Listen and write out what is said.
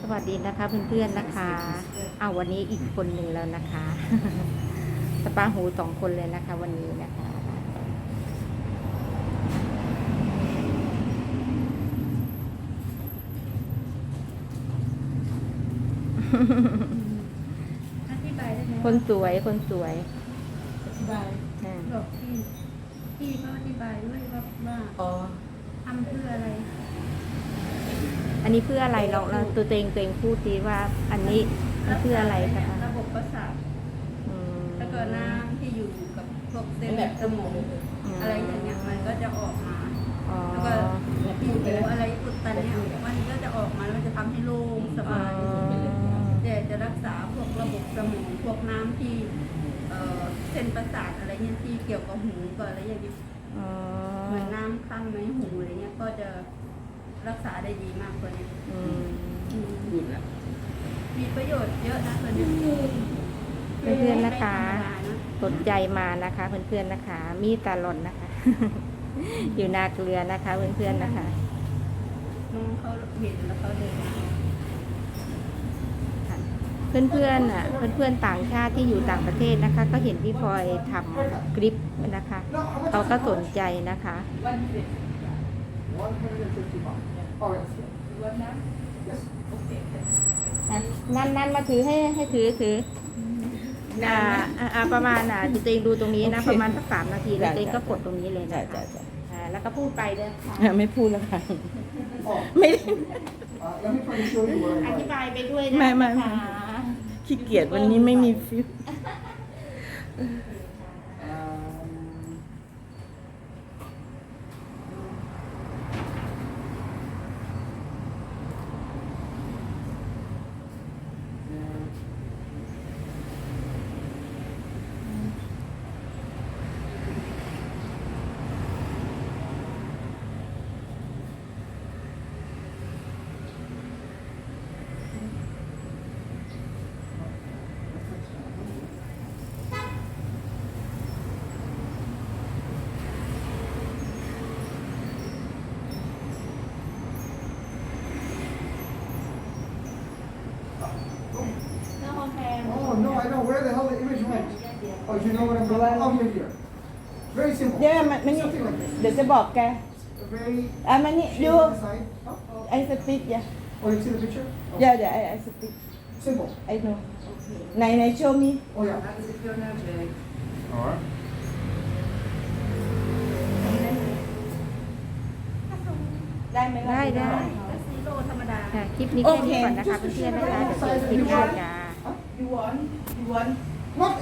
สวัสดีนะคะเพื่อนๆนะคะเอาวันนี้อีกคนหนึ่งแล้วนะคะสปาหูสองคนเลยนะคะ วันนี้นะคะอธิบายได้ไหมคนสวยคนสวยอธิบายอ่าบอกพี่พี่ก็อธิบายด้วยว่าว่าอ๋อทำเพื่ออะไรอั นนี้เพื่ออะไรเราเราตัวเองตัวเองพูดดีว่า อันนี้มันเพื่ออะไรคะระบบประสาทอืมแล้วก็น้ำที่อยู่กับพวกเส้นสมองอะไรอย่างเงี้ยมันก็จะออกมาอ๋อแล้วก็ผิวอะไรอุดตันเนี่ยมันก็จะออกมาแล้วมันจะทำให้โล่งสอ๋อบายแต่จะรักษาพวกระบบสมองพวกน้ำที่เอ่อเส้นประสาทอะไรเงี้ยที่เกี่ยวกับหูกับอะไรอย่างเงี้ยอ๋อเหมือนน้ำข้างในหูอะไรเงี้ยก็จะ รักษาได้ดีมากกว่านี้อืมอืมหยุดแล้วมีประโยชน์เยอะนะตัวนี้เพื่อนๆนะคะไม่ธรรมดานะสนใจมานะคะเพื่อนๆนะคะ มีตาหล่นนะคะ อยู่นาเกลือนะคะเพื่อนๆนะคะน้องเขาเห็นแล้วเขาเดินมาเพื่อนๆอะเพื่อนๆต่างชาติที่อยู่ต่างประเทศนะคะ ก็เห็นพี่พลอยทำคลิปนะคะเขาก็สนใจนะคะ วันสิบ150 baht. Oh, yes. วันนะ Yes. โอเคนั่นนั่นมาถือให้ให้ถือถืออ่าอ่าอ่าประมาณอะตัวเองดูตรงนี้นะ โอเคประมาณสักสามนาทีแล้วได้ตัวเองก็ได้ กดตรงนี้เลยใช่นะใช่คะใช่อ่าแล้วก็พูดไปเลยค่ะอะไม่พูดแล้วค่ะ Oh, ไม่ได้ uh, let me try to show you what อ I ธิ like. บายไปด้วยนะไม่ไม่คะขี้เกียจวันนี้ไม่มีฟิล Um, Oh, you know what I'm talking about? Oh, here, here. Very simple. เดี๋ยวมันมันนี่ Something like this. เดี๋ยวจะบอกแก A very อ่ะมันนี่ shape ดู on the side. Oh, ไอสติ๊กอย่า oh, you see the picture? Oh, เดี๋ยวเดี๋ยวไอไอสติ๊ก Simple. ไอโนในในโชว์มี Oh, yeah. Alright. ได้ไหมล่ะ ได้ได้ ก็ซีโร่ธรรมดา ค่ะคลิปนี้แค่นี้ก่อนนะคะเพื่อนๆนะคะเดี๋ยวเจอคลิปหน้าจ้า you want you want What?